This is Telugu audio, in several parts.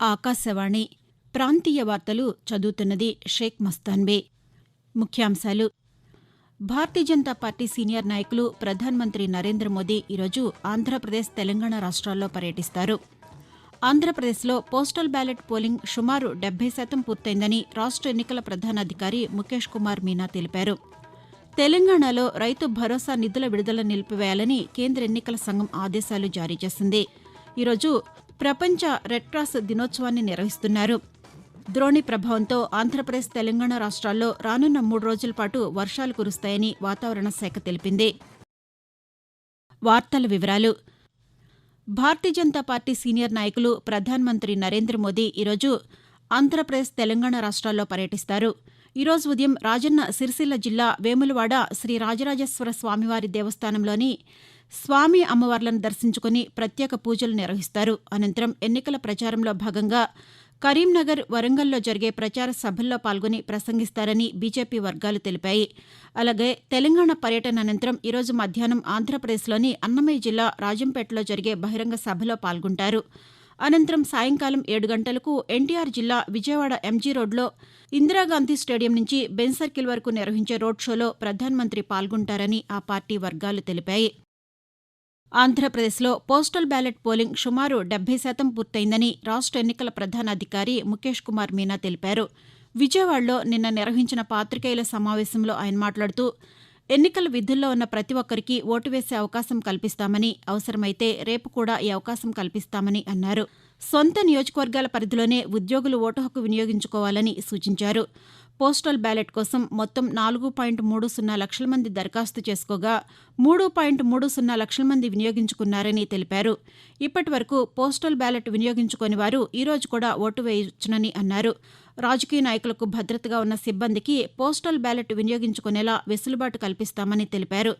ఆకాశవాణి ప్రాంతీయ వార్తలు చదువుతున్నది షేక్ మస్తాన్బే ముఖ్యాంశాలు. భారతీయ జనతా పార్టీ సీనియర్ నాయకులు ప్రధానమంత్రి నరేంద్ర మోదీ ఈరోజు ఆంధ్రప్రదేశ్ తెలంగాణ రాష్ట్రాల్లో పర్యటిస్తారు. ఆంధ్రప్రదేశ్లో పోస్టల్ బ్యాలెట్ పోలింగ్ సుమారు డెబ్బై శాతం పూర్తయిందని రాష్ట్ర ఎన్నికల ప్రధానాధికారి ముఖేష్ కుమార్ మీనా తెలిపారు. తెలంగాణలో రైతు భరోసా నిధుల విడుదల నిలిపివేయాలని కేంద్ర ఎన్నికల సంఘం ఆదేశాలు జారీ చేసింది. ఈరోజు ప్రపంచ రెడ్క్రాస్ దినోత్సవాన్ని నిర్వహిస్తున్నారు. ద్రోణి ప్రభావంతో ఆంధ్రప్రదేశ్ తెలంగాణ రాష్ట్రాల్లో రానున్న మూడు రోజుల పాటు వర్షాలు కురుస్తాయని వాతావరణ శాఖ తెలిపింది. వార్తల వివరాలు. భారతీయ జనతా పార్టీ సీనియర్ నాయకులు ప్రధానమంత్రి నరేంద్ర మోదీ ఈరోజు ఆంధ్రప్రదేశ్ తెలంగాణ రాష్ట్రాల్లో పర్యటిస్తారు. ఈరోజు ఉదయం రాజన్న సిరిసిల్ల జిల్లా వేములవాడ శ్రీ రాజరాజేశ్వర స్వామివారి దేవస్థానంలోని స్వామి అమ్మవార్లను దర్శించుకుని ప్రత్యేక పూజలు నిర్వహిస్తారు. అనంతరం ఎన్నికల ప్రచారంలో భాగంగా కరీంనగర్ వరంగల్లో జరిగే ప్రచార సభల్లో పాల్గొని ప్రసంగిస్తారని బీజేపీ వర్గాలు తెలిపాయి. అలాగే తెలంగాణ పర్యటన అనంతరం ఈరోజు మధ్యాహ్నం ఆంధ్రప్రదేశ్లోని అన్నమయ్య జిల్లా రాజంపేటలో జరిగే బహిరంగ సభలో పాల్గొంటారు. అనంతరం సాయంకాలం ఏడు గంటలకు ఎన్టీఆర్ జిల్లా విజయవాడ ఎంజీ రోడ్లో ఇందిరాగాంధీ స్టేడియం నుంచి బెన్ సర్కిల్ వరకు నిర్వహించే రోడ్ షోలో ప్రధానమంత్రి పాల్గొంటారని ఆ పార్టీ వర్గాలు తెలిపాయి. ఆంధ్రప్రదేశ్లో పోస్టల్ బ్యాలెట్ పోలింగ్ సుమారు డెబ్బై శాతం పూర్తయిందని రాష్ట్ర ఎన్నికల ప్రధానాధికారి ముఖేష్ కుమార్ మీనా తెలిపారు. విజయవాడలో నిన్న నిర్వహించిన పాతికేయుల సమావేశంలో ఆయన మాట్లాడుతూ ఎన్నికల విధుల్లో ఉన్న ప్రతి ఒక్కరికి ఓటు వేసే అవకాశం కల్పిస్తామని అవసరమైతే రేపు కూడా ఈ అవకాశం కల్పిస్తామని అన్నారు. సొంత నియోజకవర్గాల పరిధిలోనే ఉద్యోగులు ఓటు హక్కు వినియోగించుకోవాలని సూచించారు. పోస్టల్ బ్యాలెట్ కోసం మొత్తం నాలుగు పాయింట్ మూడు సున్నా లక్షల మంది దరఖాస్తు చేసుకోగా మూడు పాయింట్ మూడు సున్నా లక్షల మంది వినియోగించుకున్నారని తెలిపారు. ఇప్పటి వరకు పోస్టల్ బ్యాలెట్ వినియోగించుకోని వారు ఈరోజు కూడా ఓటు వేయొచ్చునని అన్నారు. రాజకీయ నాయకులకు భద్రతగా ఉన్న సిబ్బందికి పోస్టల్ బ్యాలెట్ వినియోగించుకునేలా వెసులుబాటు కల్పిస్తామని తెలిపారు.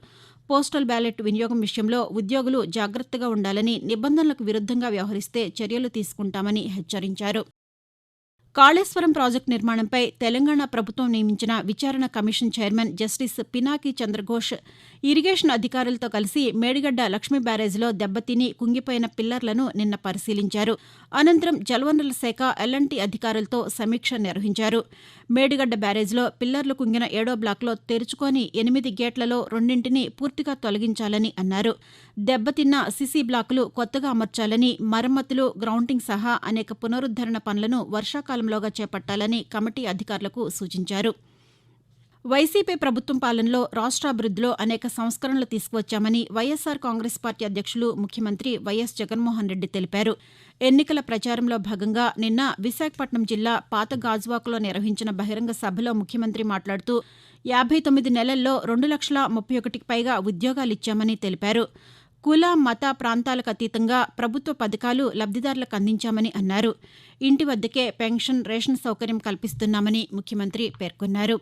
పోస్టల్ బ్యాలెట్ వినియోగం విషయంలో ఉద్యోగులు జాగ్రత్తగా ఉండాలని నిబంధనలకు విరుద్దంగా వ్యవహరిస్తే చర్యలు తీసుకుంటామని హెచ్చరించారు. కాళేశ్వరం ప్రాజెక్టు నిర్మాణంపై తెలంగాణ ప్రభుత్వం నియమించిన విచారణ commission chairman justice Pinaki Chandraghosh irrigation అధికారులతో కలిసి మేడిగడ్డ లక్ష్మీ బ్యారేజ్లో దెబ్బతిని కుంగిపోయిన పిల్లర్లను నిన్న పరిశీలించారు. అనంతరం జలవనరుల శాఖ ఎల్ఎన్టీ అధికారులతో సమీక్ష నిర్వహించారు. మేడిగడ్డ బ్యారేజ్లో పిల్లర్లు కుంగిన ఏడో బ్లాక్లో తెరుచుకొని ఎనిమిది గేట్లలో రెండింటిని పూర్తిగా తొలగించాలని అన్నారు. దెబ్బతిన్న సిసి బ్లాకులు కొత్తగా అమర్చాలని మరమ్మతులు గ్రౌండింగ్ సహా అనేక పునరుద్దరణ పనులను వర్షాకాలంలోగా చేపట్టాలని కమిటీ అధికారులకు సూచించారు. వైసీపీ ప్రభుత్వం పాలనలో రాష్ట్రాభివృద్దిలో అనేక సంస్కరణలు తీసుకువచ్చామని వైఎస్సార్ కాంగ్రెస్ పార్టీ అధ్యక్షులు ముఖ్యమంత్రి వైఎస్ జగన్మోహన్ రెడ్డి తెలిపారు. ఎన్నికల ప్రచారంలో భాగంగా నిన్న విశాఖపట్నం జిల్లా పాత గాజువాకలో నిర్వహించిన బహిరంగ సభలో ముఖ్యమంత్రి మాట్లాడుతూ యాభై తొమ్మిది నెలల్లో రెండు లక్షల ముప్పై ఒకటికి పైగా ఉద్యోగాలిచ్చామని తెలిపారు. కుల మత ప్రాంతాలకు అతీతంగా ప్రభుత్వ పథకాలు లబ్దిదారులకు అందించామని అన్నారు. ఇంటి వద్దకే పెన్షన్ రేషన్ సౌకర్యం కల్పిస్తున్నామని ముఖ్యమంత్రి పేర్కొన్నారు.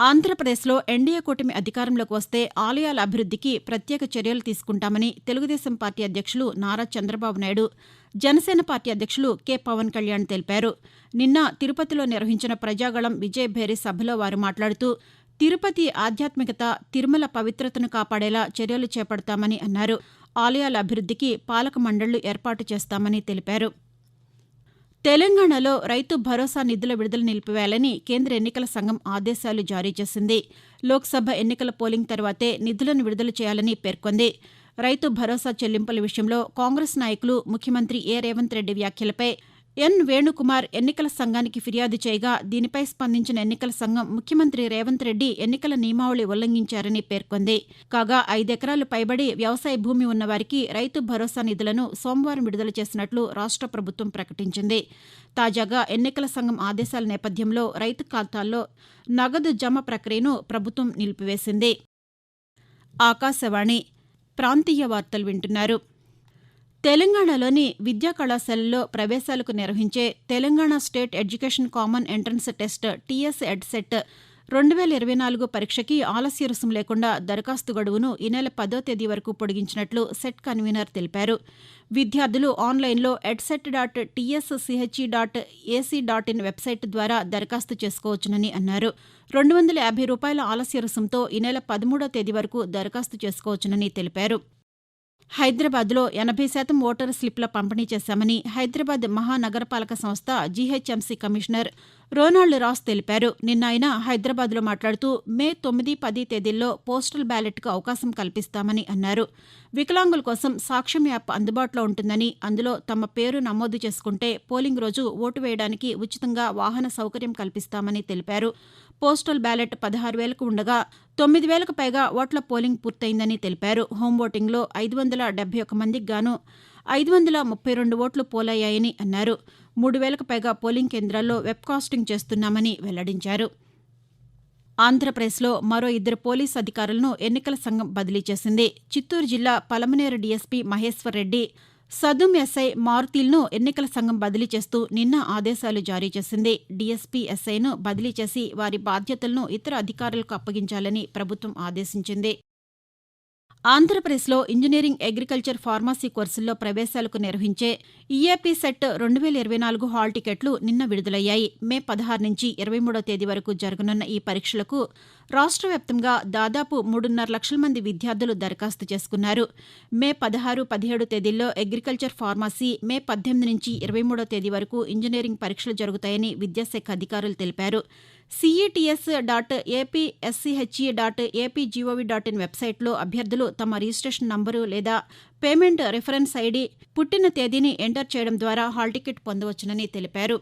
ఆంధ్రప్రదేశ్లో ఎన్డీఏ కూటమి అధికారంలోకి వస్తే ఆలయాల అభివృద్దికి ప్రత్యేక చర్యలు తీసుకుంటామని తెలుగుదేశం పార్టీ అధ్యక్షులు నారా చంద్రబాబు నాయుడు జనసేన పార్టీ అధ్యక్షులు కె పవన్ కళ్యాణ్ తెలిపారు. నిన్న తిరుపతిలో నిర్వహించిన ప్రజాగళం విజయభేరి సభలో వారు మాట్లాడుతూ తిరుపతి ఆధ్యాత్మికత తిరుమల పవిత్రతను కాపాడేలా చర్యలు చేపడతామని అన్నారు. ఆలయాల అభివృద్దికి పాలక మండళ్ళు ఏర్పాటు చేస్తామని తెలిపారు. తెలంగాణలో రైతు భరోసా నిధుల విడుదల నిలిపివేయాలని కేంద్ర ఎన్నికల సంఘం ఆదేశాలు జారీ చేసింది. లోక్సభ ఎన్నికల పోలింగ్ తర్వాతే నిధులను విడుదల చేయాలని పేర్కొంది. రైతు భరోసా చెల్లింపుల విషయంలో కాంగ్రెస్ నాయకులు ముఖ్యమంత్రి ఏ రేవంత్ రెడ్డి వ్యాఖ్యలపై ఎన్ వేణుకుమార్ ఎన్నికల సంఘానికి ఫిర్యాదు చేయగా దీనిపై స్పందించిన ఎన్నికల సంఘం ముఖ్యమంత్రి రేవంత్ రెడ్డి ఎన్నికల నియమావళి ఉల్లంఘించారని పేర్కొంది. కాగా ఐదెకరాలు పైబడి వ్యవసాయ భూమి ఉన్నవారికి రైతు భరోసా నిధులను సోమవారం విడుదల చేసినట్లు రాష్ట్ర ప్రభుత్వం ప్రకటించింది. తాజాగా ఎన్నికల సంఘం ఆదేశాల నేపథ్యంలో రైతు ఖాతాల్లో నగదు జమ ప్రక్రియను ప్రభుత్వం నిలిపివేసింది. ఆకాశవాణి ప్రాంతీయ వార్తలు వింటున్నారు. తెలంగాణలోని విద్యా కళాశాలల్లో ప్రవేశాలకు నిర్వహించే Telangana state education common entrance test TS EdCET రెండు వేల ఇరవై నాలుగు పరీక్షకి ఆలస్య రుసుము లేకుండా దరఖాస్తు గడువును ఈ నెల పదో తేదీ వరకు పొడిగించినట్లు సెట్ కన్వీనర్ తెలిపారు. విద్యార్థులు ఆన్లైన్లో edcet dot tsche dot ac dot in website ద్వారా దరఖాస్తు చేసుకోవచ్చునని అన్నారు. రెండు వందల యాభై రూపాయల ఆలస్య రుసుంతో ఈ నెల పదమూడో తేదీ వరకు దరఖాస్తు చేసుకోవచ్చునని తెలిపారు. హైదరాబాద్లో ఎనభై శాతం ఓటర్ స్లిప్ల పంపిణీ చేశామని హైదరాబాద్ మహానగరపాలక సంస్థ జీహెచ్ఎంసీ కమిషనర్ రోనాల్డ్ రాస్ తెలిపారు. నిన్న ఆయన హైదరాబాద్లో మాట్లాడుతూ మే తొమ్మిది పది తేదీల్లో పోస్టల్ బ్యాలెట్కు అవకాశం కల్పిస్తామని అన్నారు. వికలాంగుల కోసం సాక్ష్యం యాప్ అందుబాటులో ఉంటుందని అందులో తమ పేరు నమోదు చేసుకుంటే పోలింగ్ రోజు ఓటు వేయడానికి ఉచితంగా వాహన సౌకర్యం కల్పిస్తామని తెలిపారు. పోస్టల్ బ్యాలెట్ పదహారు వేలకు ఉండగా తొమ్మిది వేలకు పైగా ఓట్ల పోలింగ్ పూర్తయిందని తెలిపారు. హోం ఓటింగ్లో ఐదు వందల డెబ్బై ఒక్క మందికి గాను ఐదు వందల ముప్పై రెండు ఓట్లు పోలయ్యాయని అన్నారు. మూడు వేలకు పైగా పోలింగ్ కేంద్రాల్లో వెబ్కాస్టింగ్ చేస్తున్నామని వెల్లడించారు. ఆంధ్రప్రదేశ్లో మరో ఇద్దరు పోలీసు అధికారులను ఎన్నికల సంఘం బదిలీ చేసింది. చిత్తూరు జిల్లా పలమనేరు డీఎస్పీ మహేశ్వర్ రెడ్డి సదుం ఎస్ఐ మారుతీలను ఎన్నికల సంఘం బదిలీ చేస్తూ నిన్న ఆదేశాలు జారీ చేసింది. డీఎస్పీ ఎస్ఐను బదిలీ చేసి వారి బాధ్యతలను ఇతర అధికారులకు అప్పగించాలని ప్రభుత్వం ఆదేశించింది. ఆంధ్రప్రదేశ్లో ఇంజనీరింగ్ అగ్రికల్చర్ ఫార్మసీ కోర్సుల్లో ప్రవేశాలకు నిర్వహించే ఈఏపీ సెట్ రెండు వేల ఇరవై నాలుగు హాల్ టికెట్లు నిన్న విడుదలయ్యాయి. మే పదహారు నుంచి ఇరవై మూడో తేదీ వరకు జరగనున్న ఈ పరీక్షలకు రాష్ట్ర వ్యాప్తంగా దాదాపు మూడున్నర లక్షల మంది విద్యార్థులు దరఖాస్తు చేసుకున్నారు. మే పదహారు పదిహేడు తేదీల్లో అగ్రికల్చర్ ఫార్మసీ మే పద్దెనిమిది నుంచి ఇరవై మూడో తేదీ వరకు ఇంజనీరింగ్ పరీక్షలు జరుగుతాయని విద్యాశాఖ అధికారులు తెలిపారు. Cets dot ap sche dot apgov dot in వెబ్సైట్లో అభ్యర్థులు తమ రిజిస్ట్రేషన్ నంబరు లేదా పేమెంట్ రిఫరెన్స్ ఐడి పుట్టిన తేదీని ఎంటర్ చేయడం ద్వారా హాల్ టికెట్ పొందవచ్చునని తెలిపారు.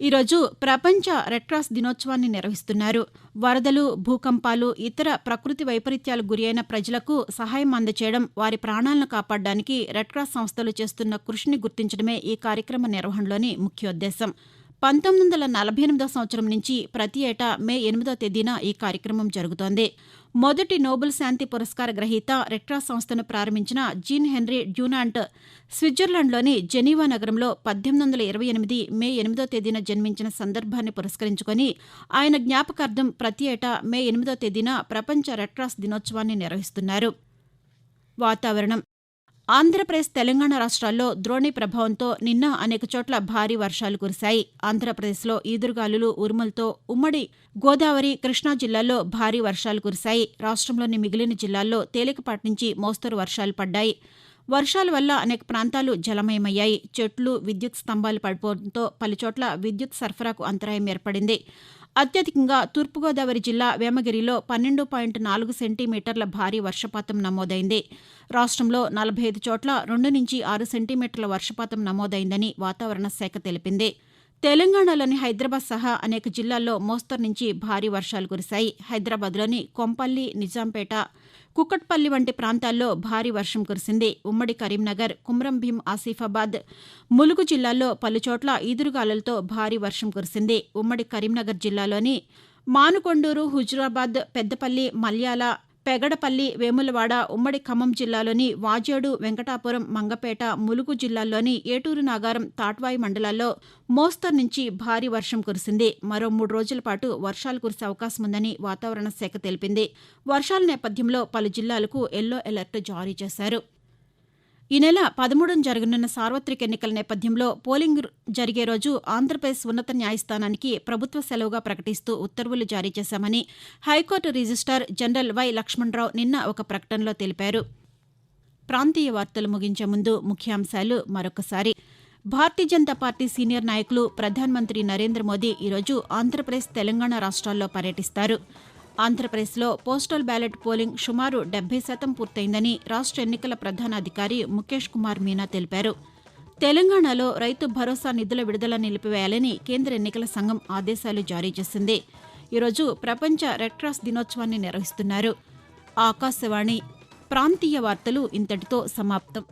ఈరోజు ప్రపంచ రెడ్ క్రాస్ దినోత్సవాన్ని నిర్వహిస్తున్నారు. వరదలు భూకంపాలు ఇతర ప్రకృతి వైపరీత్యాలకు గురైన ప్రజలకు సహాయం అందచేయడం వారి ప్రాణాలను కాపాడడానికి రెడ్ క్రాస్ సంస్థలు చేస్తున్న కృషిని గుర్తించడమే ఈ కార్యక్రమ నిర్వహణలోని ముఖ్యోద్దేశం. పంతొమ్మిది వందల నలభై ఎనిమిదో సంవత్సరం నుంచి ప్రతి ఏటా మే ఎనిమిదో తేదీన ఈ కార్యక్రమం జరుగుతోంది. మొదటి నోబెల్ శాంతి పురస్కార గ్రహీత రెట్రా సంస్థను ప్రారంభించిన జీన్ హెన్రీ డ్యూనాంట్ స్విట్జర్లాండ్లోని జెనీవా నగరంలో పద్దెనిమిది వందల ఇరవై ఎనిమిది మే ఎనిమిదో తేదీన జన్మించిన సందర్భాన్ని పురస్కరించుకొని ఆయన జ్ఞాపకార్థం ప్రతి ఏటా మే ఎనిమిదో తేదీన ప్రపంచ రెట్రాస్ దినోత్సవాన్ని నిర్వహిస్తున్నారు. వాతావరణం ఆంధ్రప్రదేశ్ తెలంగాణ రాష్ట్రాల్లో ద్రోణి ప్రభావంతో నిన్న అనేక చోట్ల భారీ వర్షాలు కురిశాయి. ఆంధ్రప్రదేశ్లో ఈదురుగాలులు ఉరుములతో ఉమ్మడి గోదావరి కృష్ణా జిల్లాల్లో భారీ వర్షాలు కురిశాయి. రాష్ట్రంలోని మిగిలిన జిల్లాల్లో తేలికపాటి నుంచి మోస్తరు వర్షాలు పడ్డాయి. వర్షాల వల్ల అనేక ప్రాంతాలు జలమయమయ్యాయి. చెట్లు విద్యుత్ స్తంభాలు పడిపోవడంతో పలుచోట్ల విద్యుత్ సరఫరాకు అంతరాయం ఏర్పడింది. అత్యధికంగా తూర్పుగోదావరి జిల్లా వేమగిరిలో పన్నెండు పాయింట్ నాలుగు సెంటీమీటర్ల భారీ వర్షపాతం నమోదైంది. రాష్ట్రంలో నలభై ఐదు చోట్ల రెండు నుంచి ఆరు సెంటీమీటర్ల వర్షపాతం నమోదైందని వాతావరణ శాఖ తెలిపింది. తెలంగాణలోని హైదరాబాద్ సహా అనేక జిల్లాల్లో మోస్తరు నుంచి భారీ వర్షాలు కురిశాయి. హైదరాబాద్లోని కొంపల్లి నిజాంపేట కుక్కట్పల్లి వంటి ప్రాంతాల్లో భారీ వర్షం కురిసింది. ఉమ్మడి కరీంనగర్ కుమ్రంభీం ఆసిఫాబాద్ ములుగు జిల్లాల్లో పలుచోట్ల ఈదురుగాలులతో భారీ వర్షం కురిసింది. ఉమ్మడి కరీంనగర్ జిల్లాలోని మానుకొండూరు హుజురాబాద్ పెద్దపల్లి మల్యాల పెగడపల్లి వేములవాడ ఉమ్మడి ఖమ్మం జిల్లాలోని వాజేడు వెంకటాపురం మంగపేట ములుగు జిల్లాల్లోని ఏటూరు నాగారం తాట్వాయి మండలాల్లో మోస్తరు నుంచి భారీ వర్షం కురిసింది. మరో మూడు రోజుల పాటు వర్షాలు కురిసే అవకాశం ఉందని వాతావరణ శాఖ తెలిపింది. వర్షాల నేపథ్యంలో పలు జిల్లాలకు ఎల్లో అలర్ట్ జారీ చేశారు. ఈ నెల పదమూడున జరగనున్న సార్వత్రిక ఎన్నికల నేపథ్యంలో పోలింగ్ జరిగే రోజు ఆంధ్రప్రదేశ్ ఉన్నత న్యాయస్థానానికి ప్రభుత్వ సెలవుగా ప్రకటిస్తూ ఉత్తర్వులు జారీ చేశామని high court registrar general Y Lakshmana Rao నిన్న ఒక ప్రకటనలో తెలిపారు. ప్రాంతీయ వార్తలు ముగించే ముందు ముఖ్యాంశాలు మరొకసారి. భారతీయ జనతా పార్టీ సీనియర్ నాయకులు ప్రధానమంత్రి నరేంద్ర మోదీ ఈరోజు ఆంధ్రప్రదేశ్ తెలంగాణ రాష్ట్రాల్లో పర్యటిస్తారు. ఆంధ్రప్రదేశ్లో పోస్టల్ బ్యాలెట్ పోలింగ్ సుమారు డెబ్బై శాతం పూర్తయిందని రాష్ట్ర ఎన్నికల ప్రధాన అధికారి ముఖేష్ కుమార్ మీనా తెలిపారు. తెలంగాణలో రైతు భరోసా నిధుల విడుదల నిలిపివేయాలని కేంద్ర ఎన్నికల సంఘం ఆదేశాలు జారీ చేసింది. ఈరోజు ప్రపంచ రెడ్క్రాస్ దినోత్సవాన్ని నిర్వహిస్తున్నారు. ఆకాశవాణి ప్రాంతీయ వార్తలు ఇంతటితో సమాప్తం.